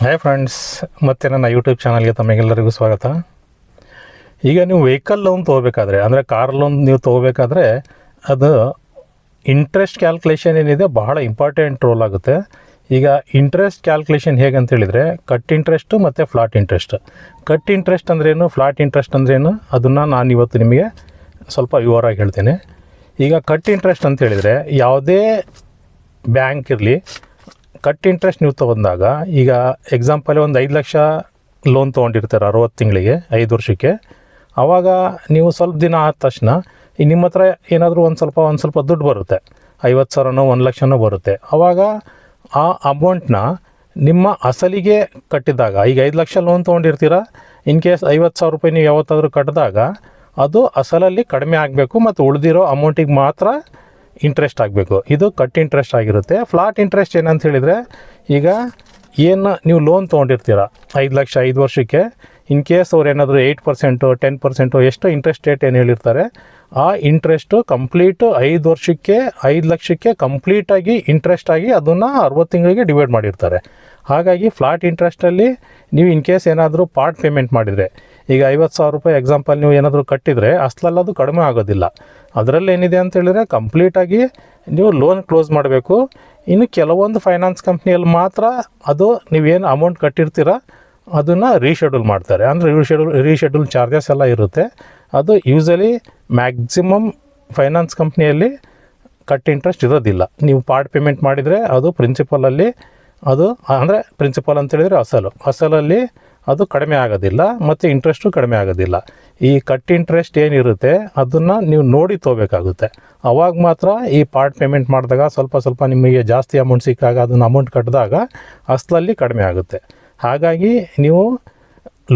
Hi friends ಮತ್ತೆ ನನ್ನ YouTube ಚಾನಲ್ಗೆ ತಮಗೆಲ್ಲರಿಗೂ ಸ್ವಾಗತ. ಈಗ ನೀವು ವೆಹಿಕಲ್ ಲೋನ್ ತೊಗೋಬೇಕಾದ್ರೆ, ಅಂದರೆ ಕಾರ್ ಲೋನ್ ನೀವು ತೊಗೋಬೇಕಾದ್ರೆ, ಅದು ಇಂಟ್ರೆಸ್ಟ್ ಕ್ಯಾಲ್ಕುಲೇಷನ್ ಏನಿದೆ, ಬಹಳ ಇಂಪಾರ್ಟೆಂಟ್ ರೋಲ್ ಆಗುತ್ತೆ. ಈಗ ಇಂಟ್ರೆಸ್ಟ್ ಕ್ಯಾಲ್ಕುಲೇಷನ್ ಹೇಗೆ ಅಂತ ಕಟ್ ಇಂಟ್ರೆಸ್ಟು ಮತ್ತು ಫ್ಲಾಟ್ ಇಂಟ್ರೆಸ್ಟ್ ಕಟ್ ಇಂಟ್ರೆಸ್ಟ್ ಅಂದ್ರೇನು ಫ್ಲಾಟ್ ಇಂಟ್ರೆಸ್ಟ್ ಅಂದ್ರೇನು ಅದನ್ನು ನಾನು ಇವತ್ತು ನಿಮಗೆ ಸ್ವಲ್ಪ ವಿವರವಾಗಿ ಹೇಳ್ತೇನೆ. ಈಗ ಕಟ್ ಇಂಟ್ರೆಸ್ಟ್ ಅಂತ ಹೇಳಿದರೆ, ಯಾವುದೇ ಬ್ಯಾಂಕ್ ಇರಲಿ ಕಟ್ ಇಂಟ್ರೆಸ್ಟ್ ನೀವು ತೊಗೊಂಡಾಗ ಈಗ ಎಕ್ಸಾಂಪಲ್ ಒಂದು ಐದು ಲಕ್ಷ ಲೋನ್ ತೊಗೊಂಡಿರ್ತಾರೆ ಅರವತ್ತು ತಿಂಗಳಿಗೆ, ಐದು ವರ್ಷಕ್ಕೆ. ಆವಾಗ ನೀವು ಸ್ವಲ್ಪ ದಿನ ಆದ ತಕ್ಷಣ ಈ ನಿಮ್ಮ ಹತ್ರ ಏನಾದರೂ ಒಂದು ಸ್ವಲ್ಪ ಒಂದು ಸ್ವಲ್ಪ ದುಡ್ಡು ಬರುತ್ತೆ. ಐವತ್ತು ಸಾವಿರನೋ, ಒಂದು ಲಕ್ಷನೋ ಬರುತ್ತೆ. ಆವಾಗ ಆ ಅಮೌಂಟ್ನ ನಿಮ್ಮ ಅಸಲಿಗೆ ಕಟ್ಟಿದಾಗ, ಈಗ ಐದು ಲಕ್ಷ ಲೋನ್ ತೊಗೊಂಡಿರ್ತೀರ? ಇನ್ ಕೇಸ್ ಐವತ್ತು ಸಾವಿರ ರೂಪಾಯಿ ನೀವು ಯಾವತ್ತಾದರೂ ಕಟ್ಟಿದಾಗ ಅದು ಅಸಲಲ್ಲಿ ಕಡಿಮೆ ಆಗಬೇಕು ಮತ್ತು ಉಳಿದಿರೋ ಅಮೌಂಟಿಗೆ ಮಾತ್ರ ಇಂಟ್ರೆಸ್ಟ್ ಆಗಬೇಕು. ಇದು ಕಟ್ ಇಂಟ್ರೆಸ್ಟ್ ಆಗಿರುತ್ತೆ. ಫ್ಲಾಟ್ ಇಂಟ್ರೆಸ್ಟ್ ಏನಂತ ಹೇಳಿದರೆ, ಈಗ ಏನು ನೀವು ಲೋನ್ ತೊಗೊಂಡಿರ್ತೀರ? ಐದು ಲಕ್ಷ, ಐದು ವರ್ಷಕ್ಕೆ. ಇನ್ ಕೇಸ್ ಅವ್ರು ಏನಾದರೂ ಏಯ್ಟ್ ಪರ್ಸೆಂಟು ಟೆನ್ ಪರ್ಸೆಂಟು ಎಷ್ಟು ಇಂಟ್ರೆಸ್ಟ್ ರೇಟ್ ಏನು ಹೇಳಿರ್ತಾರೆ, ಆ ಇಂಟ್ರೆಸ್ಟು ಕಂಪ್ಲೀಟು ಐದು ವರ್ಷಕ್ಕೆ, ಐದು ಲಕ್ಷಕ್ಕೆ ಕಂಪ್ಲೀಟಾಗಿ ಇಂಟ್ರೆಸ್ಟ್ ಆಗಿ ಅದನ್ನು ಅರವತ್ತು ತಿಂಗಳಿಗೆ ಡಿವೈಡ್ ಮಾಡಿರ್ತಾರೆ. ಹಾಗಾಗಿ ಫ್ಲಾಟ್ ಇಂಟ್ರೆಸ್ಟಲ್ಲಿ ನೀವು ಇನ್ ಕೇಸ್ ಏನಾದರೂ ಪಾರ್ಟ್ ಪೇಮೆಂಟ್ ಮಾಡಿದರೆ, ಈಗ ಐವತ್ತು ಸಾವಿರ ರೂಪಾಯಿ ಎಕ್ಸಾಂಪಲ್ ನೀವು ಏನಾದರೂ ಕಟ್ಟಿದರೆ ಅಸ್ಲಲ್ಲದು ಕಡಿಮೆ ಆಗೋದಿಲ್ಲ. ಅದರಲ್ಲಿ ಏನಿದೆ ಅಂತ ಹೇಳಿದರೆ ಕಂಪ್ಲೀಟಾಗಿ ನೀವು ಲೋನ್ ಕ್ಲೋಸ್ ಮಾಡಬೇಕು. ಇನ್ನು ಕೆಲವೊಂದು ಫೈನಾನ್ಸ್ ಕಂಪ್ನಿಯಲ್ಲಿ ಮಾತ್ರ ಅದು ನೀವೇನು ಅಮೌಂಟ್ ಕಟ್ಟಿರ್ತೀರ, ಅದನ್ನು ರೀಶೆಡ್ಯೂಲ್ ಮಾಡ್ತಾರೆ. ಅಂದರೆ ರೀಶೆಡ್ಯೂಲ್ ರೀಶೆಡ್ಯೂಲ್ ಚಾರ್ಜಸ್ ಎಲ್ಲ ಇರುತ್ತೆ. ಅದು ಯೂಸಲಿ ಮ್ಯಾಕ್ಸಿಮಮ್ ಫೈನಾನ್ಸ್ ಕಂಪ್ನಿಯಲ್ಲಿ ಕಟ್ ಇಂಟ್ರೆಸ್ಟ್ ಇರೋದಿಲ್ಲ. ನೀವು ಪಾರ್ಟ್ ಪೇಮೆಂಟ್ ಮಾಡಿದರೆ ಅದು ಪ್ರಿನ್ಸಿಪಲಲ್ಲಿ ಅದು ಅಂದರೆ ಪ್ರಿನ್ಸಿಪಲ್ ಅಂತ ಹೇಳಿದರೆ ಅಸಲು. ಅಸಲಲ್ಲಿ ಅದು ಕಡಿಮೆ ಆಗೋದಿಲ್ಲ, ಮತ್ತು ಇಂಟ್ರೆಸ್ಟು ಕಡಿಮೆ ಆಗೋದಿಲ್ಲ. ಈ ಕಟ್ ಇಂಟ್ರೆಸ್ಟ್ ಏನಿರುತ್ತೆ, ಅದನ್ನು ನೀವು ನೋಡಿ ತೊಗೋಬೇಕಾಗುತ್ತೆ. ಅವಾಗ ಮಾತ್ರ ಈ ಪಾರ್ಟ್ ಪೇಮೆಂಟ್ ಮಾಡಿದಾಗ ಸ್ವಲ್ಪ ಸ್ವಲ್ಪ ನಿಮಗೆ ಜಾಸ್ತಿ ಅಮೌಂಟ್ ಸಿಕ್ಕಾಗ ಅದನ್ನು ಅಮೌಂಟ್ ಕಟ್ಟಿದಾಗ ಅಸಲಲ್ಲಿ ಕಡಿಮೆ ಆಗುತ್ತೆ. ಹಾಗಾಗಿ ನೀವು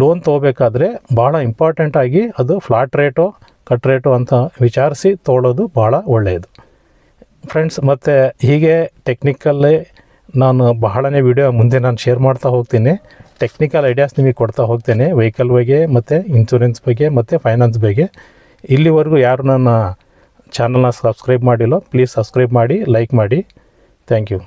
ಲೋನ್ ತೊಗೋಬೇಕಾದ್ರೆ ಭಾಳ ಇಂಪಾರ್ಟೆಂಟಾಗಿ ಅದು ಫ್ಲಾಟ್ ರೇಟು ಕಟ್ ರೇಟು ಅಂತ ವಿಚಾರಿಸಿ ತೊಗೊಳ್ಳೋದು ಭಾಳ ಒಳ್ಳೆಯದು. ಫ್ರೆಂಡ್ಸ್ ಮತ್ತು ಹೀಗೆ ಟೆಕ್ನಿಕಲ್ಲೇ ನಾನು ಬಹಳನೇ ವಿಡಿಯೋ ಮುಂದೆ ನಾನು ಶೇರ್ ಮಾಡ್ತಾ ಹೋಗ್ತೀನಿ. ಟೆಕ್ನಿಕಲ್ ಐಡಿಯಾಸ್ ನಿಮಗೆ ಕೊಡ್ತಾ ಹೋಗ್ತೇನೆ. ವೆಹಿಕಲ್ ಬಗ್ಗೆ ಮತ್ತು ಇನ್ಶೂರೆನ್ಸ್ ಬಗ್ಗೆ ಮತ್ತು ಫೈನಾನ್ಸ್ ಬಗ್ಗೆ. ಇಲ್ಲಿವರೆಗೂ ಯಾರು ನನ್ನ ಚಾನಲ್ನ ಸಬ್ಸ್ಕ್ರೈಬ್ ಮಾಡಿಲ್ಲೋ ಪ್ಲೀಸ್ ಸಬ್ಸ್ಕ್ರೈಬ್ ಮಾಡಿ ಲೈಕ್ ಮಾಡಿ. Thank you